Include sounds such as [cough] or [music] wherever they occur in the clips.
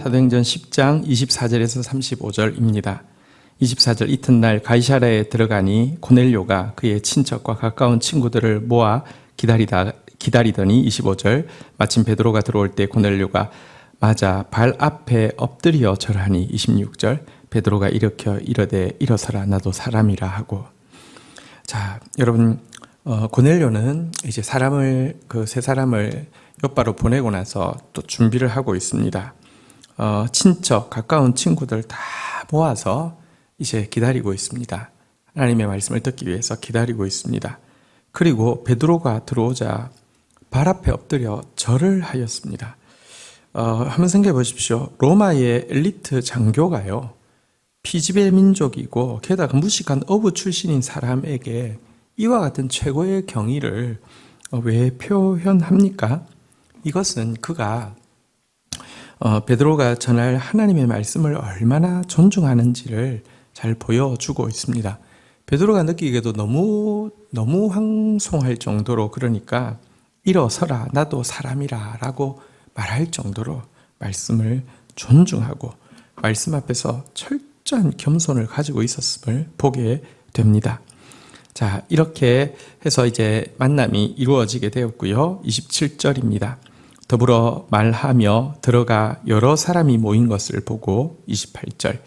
사도행전 10장 24절에서 35절입니다. 24절 이튿날 가이사라에 들어가니 고넬료가 그의 친척과 가까운 친구들을 모아 기다리다 기다리더니 25절 마침 베드로가 들어올 때 고넬료가 맞아 발 앞에 엎드려 절하니 26절 베드로가 일으켜 이르되 일어서라 나도 사람이라 하고 자 여러분 어, 고넬료는 이제 사람을 그 세 사람을 옆바로 보내고 나서 또 준비를 하고 있습니다. 어, 친척 가까운 친구들 다 모아서 이제 기다리고 있습니다. 하나님의 말씀을 듣기 위해서 기다리고 있습니다. 그리고 베드로가 들어오자 발 앞에 엎드려 절을 하였습니다. 어, 한번 생각해 보십시오. 로마의 엘리트 장교가요. 피지배 민족이고 게다가 무식한 어부 출신인 사람에게 이와 같은 최고의 경의를 왜 표현합니까? 이것은 그가 어, 베드로가 전할 하나님의 말씀을 얼마나 존중하는지를 잘 보여주고 있습니다. 베드로가 느끼기에도 너무 너무 황송할 정도로 그러니까 일어서라 나도 사람이라라고 말할 정도로 말씀을 존중하고 말씀 앞에서 철저한 겸손을 가지고 있었음을 보게 됩니다. 자, 이렇게 해서 이제 만남이 이루어지게 되었고요. 27절입니다. 더불어 말하며 들어가 여러 사람이 모인 것을 보고 28절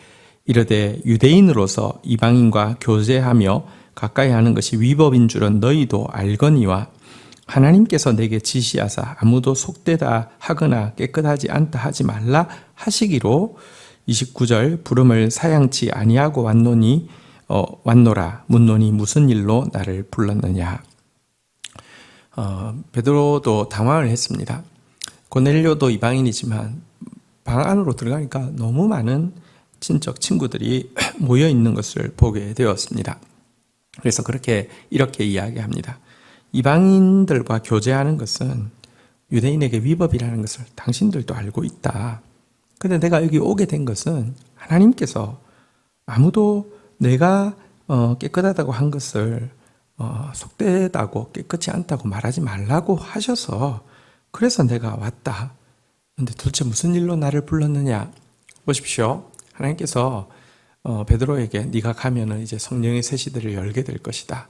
이르되 유대인으로서 이방인과 교제하며 가까이 하는 것이 위법인 줄은 너희도 알거니와 하나님께서 내게 지시하사 아무도 속되다 하거나 깨끗하지 않다 하지 말라 하시기로 29절 부름을 사양치 아니하고 왔노니 어, 왔노라 묻노니 무슨 일로 나를 불렀느냐 어, 베드로도 당황을 했습니다. 고넬료도 이방인이지만 방 안으로 들어가니까 너무 많은 친척 친구들이 [clears throat] 모여 있는 것을 보게 되었습니다. 그래서 그렇게 이렇게 이야기합니다. 이방인들과 교제하는 것은 유대인에게 위법이라는 것을 당신들도 알고 있다. 근데 내가 여기 오게 된 것은 하나님께서 아무도 내가 어, 깨끗하다고 한 것을 어, 속되다고 깨끗이 않다고 말하지 말라고 하셔서 그래서 내가 왔다. 근데 도대체 무슨 일로 나를 불렀느냐? 보십시오. 하나님께서 어, 베드로에게 네가 가면은 이제 성령의 새시들을 열게 될 것이다.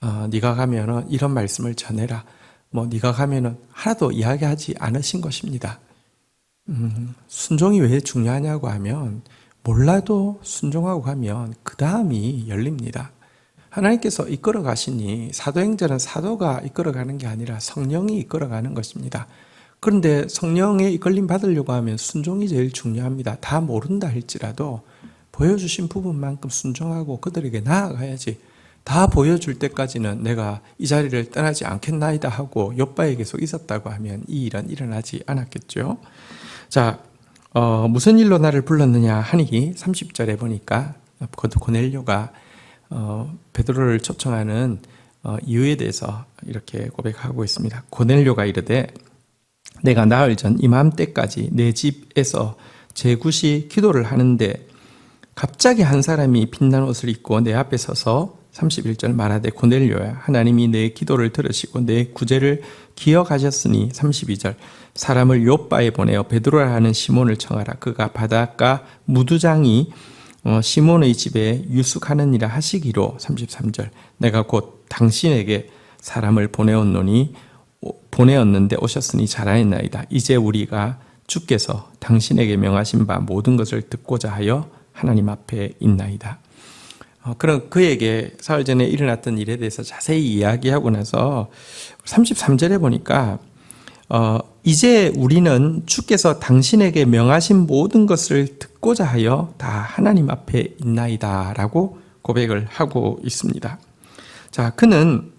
어, 네가 가면은 이런 말씀을 전해라. 뭐 네가 가면은 하나도 이야기하지 않으신 것입니다. 음, 순종이 왜 중요하냐고 하면 몰라도 순종하고 가면 그 다음이 열립니다. 하나님께서 이끌어 가시니 사도행전은 사도가 이끌어 가는 게 아니라 성령이 이끌어 가는 것입니다. 그런데 성령의 이끌림 받으려고 하면 순종이 제일 중요합니다. 다 모른다 할지라도 보여주신 부분만큼 순종하고 그들에게 나아가야지. 다 보여줄 때까지는 내가 이 자리를 떠나지 않겠나이다 하고 옆바에 계속 있었다고 하면 이 일은 일어나지 않았겠죠. 자, 어, 무슨 일로 나를 불렀느냐 하니 30절에 보니까 고넬료가 어, 베드로를 초청하는 어, 이유에 대해서 이렇게 고백하고 있습니다. 고넬료가 이르되 내가 나흘 전 이맘때까지 내 집에서 제굿이 기도를 하는데 갑자기 한 사람이 빛난 옷을 입고 내 앞에 서서 31절 말하되 고넬료야 하나님이 내 기도를 들으시고 내 구제를 기억하셨으니 32절 사람을 요바에 보내어 베드로라 하는 시몬을 청하라 그가 바닷가 무두장이 어, 시몬의 집에 유숙하느니라 하시기로 33절 내가 곧 당신에게 사람을 보내었노니 보내었는데 오셨으니 잘하였나이다 이제 우리가 주께서 당신에게 명하신 바 모든 것을 듣고자 하여 하나님 앞에 있나이다. 어, 그런 그에게 사흘 전에 일어났던 일에 대해서 자세히 이야기하고 나서 33절에 보니까 어, 이제 우리는 주께서 당신에게 명하신 모든 것을 듣고자 하여 다 하나님 앞에 있나이다 라고 고백을 하고 있습니다. 자, 그는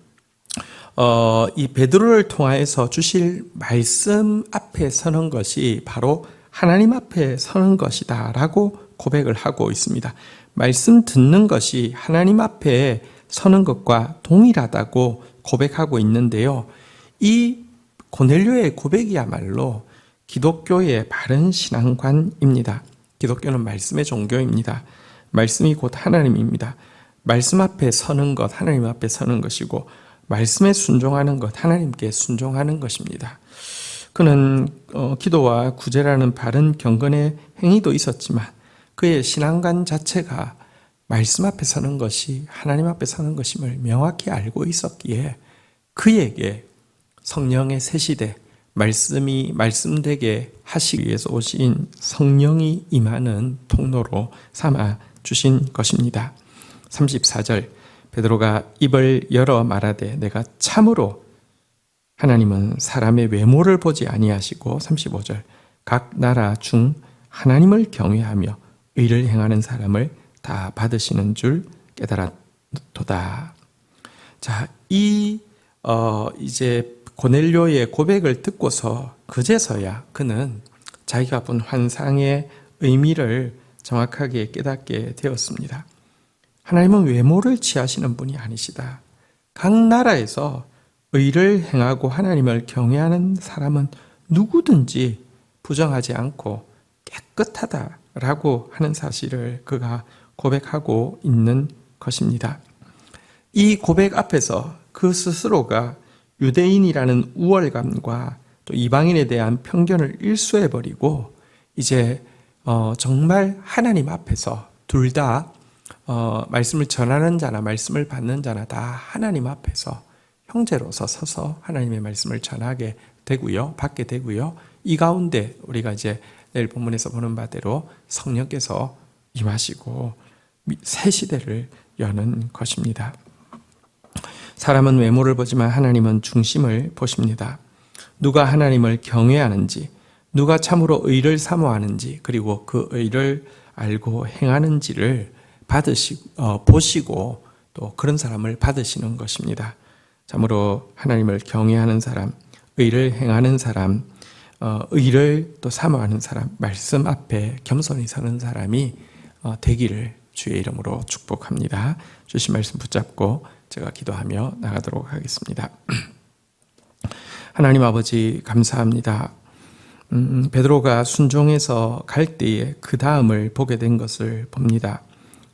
어, 이 베드로를 통하여서 주실 말씀 앞에 서는 것이 바로 하나님 앞에 서는 것이다 라고 고백을 하고 있습니다. 말씀 듣는 것이 하나님 앞에 서는 것과 동일하다고 고백하고 있는데요. 이 고넬료의 고백이야말로 기독교의 바른 신앙관입니다. 기독교는 말씀의 종교입니다. 말씀이 곧 하나님입니다. 말씀 앞에 서는 것, 하나님 앞에 서는 것이고, 말씀에 순종하는 것, 하나님께 순종하는 것입니다. 그는 어, 기도와 구제라는 바른 경건의 행위도 있었지만 그의 신앙관 자체가 말씀 앞에 서는 것이 하나님 앞에 서는 것임을 명확히 알고 있었기에 그에게 성령의 새 시대 말씀이 말씀되게 하시기 위해서 오신 성령이 임하는 통로로 삼아 주신 것입니다. 34절 베드로가 입을 열어 말하되 내가 참으로 하나님은 사람의 외모를 보지 아니하시고 35절 각 나라 중 하나님을 경외하며 의를 행하는 사람을 다 받으시는 줄 깨달았도다. 자, 이 어, 이제 고넬료의 고백을 듣고서 그제서야 그는 자기가 본 환상의 의미를 정확하게 깨닫게 되었습니다. 하나님은 외모를 취하시는 분이 아니시다. 각 나라에서 의를 행하고 하나님을 경외하는 사람은 누구든지 부정하지 않고 깨끗하다라고 하는 사실을 그가 고백하고 있는 것입니다. 이 고백 앞에서 그 스스로가 유대인이라는 우월감과 또 이방인에 대한 편견을 일소해버리고 이제 어, 정말 하나님 앞에서 둘다 어, 말씀을 전하는 자나 말씀을 받는 자나 다 하나님 앞에서 형제로서 서서 하나님의 말씀을 전하게 되고요, 받게 되고요. 이 가운데 우리가 이제 내일 본문에서 보는 바대로 성령께서 임하시고 새 시대를 여는 것입니다. 사람은 외모를 보지만 하나님은 중심을 보십니다. 누가 하나님을 경외하는지, 누가 참으로 의를 사모하는지, 그리고 그 의를 알고 행하는지를 받으시, 어, 보시고 또 그런 사람을 받으시는 것입니다. 참으로 하나님을 경외하는 사람, 의를 행하는 사람, 어, 의를 또 사모하는 사람, 말씀 앞에 겸손히 서는 사람이 어, 되기를 주의 이름으로 축복합니다. 주신 말씀 붙잡고 제가 기도하며 나가도록 하겠습니다. [clears throat] 하나님 아버지 감사합니다. 음, 베드로가 순종해서 갈 때에 그 다음을 보게 된 것을 봅니다.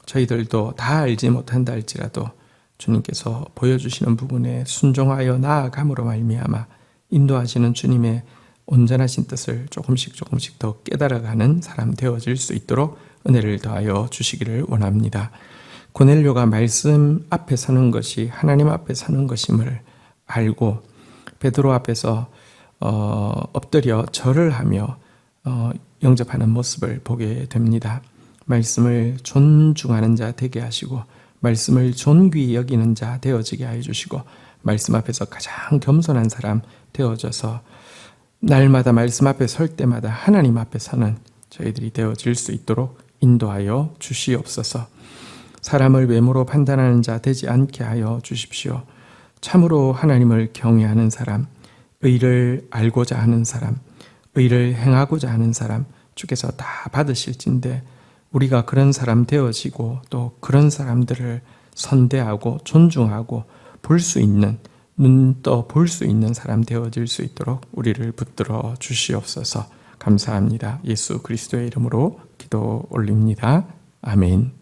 저희들도 다 알지 못한다 할지라도 주님께서 보여주시는 부분에 순종하여 나아감으로 말미암아 인도하시는 주님의 온전하신 뜻을 조금씩 조금씩 더 깨달아가는 사람 되어질 수 있도록 은혜를 더하여 주시기를 원합니다. 고넬료가 말씀 앞에 서는 것이 하나님 앞에 서는 것임을 알고 베드로 앞에서 어, 엎드려 절을 하며 어, 영접하는 모습을 보게 됩니다. 말씀을 존중하는 자 되게 하시고 말씀을 존귀히 여기는 자 되어지게 해 주시고 말씀 앞에서 가장 겸손한 사람 되어져서 날마다 말씀 앞에 설 때마다 하나님 앞에 서는 저희들이 되어질 수 있도록 인도하여 주시옵소서. 사람을 외모로 판단하는 자 되지 않게 하여 주십시오. 참으로 하나님을 경외하는 사람, 의를 알고자 하는 사람, 의를 행하고자 하는 사람, 주께서 다 받으실진데 우리가 그런 사람 되어지고 또 그런 사람들을 선대하고 존중하고 볼 수 있는 눈 떠 볼 수 있는 사람 되어질 수 있도록 우리를 붙들어 주시옵소서 감사합니다. 예수 그리스도의 이름으로 기도 올립니다. 아멘.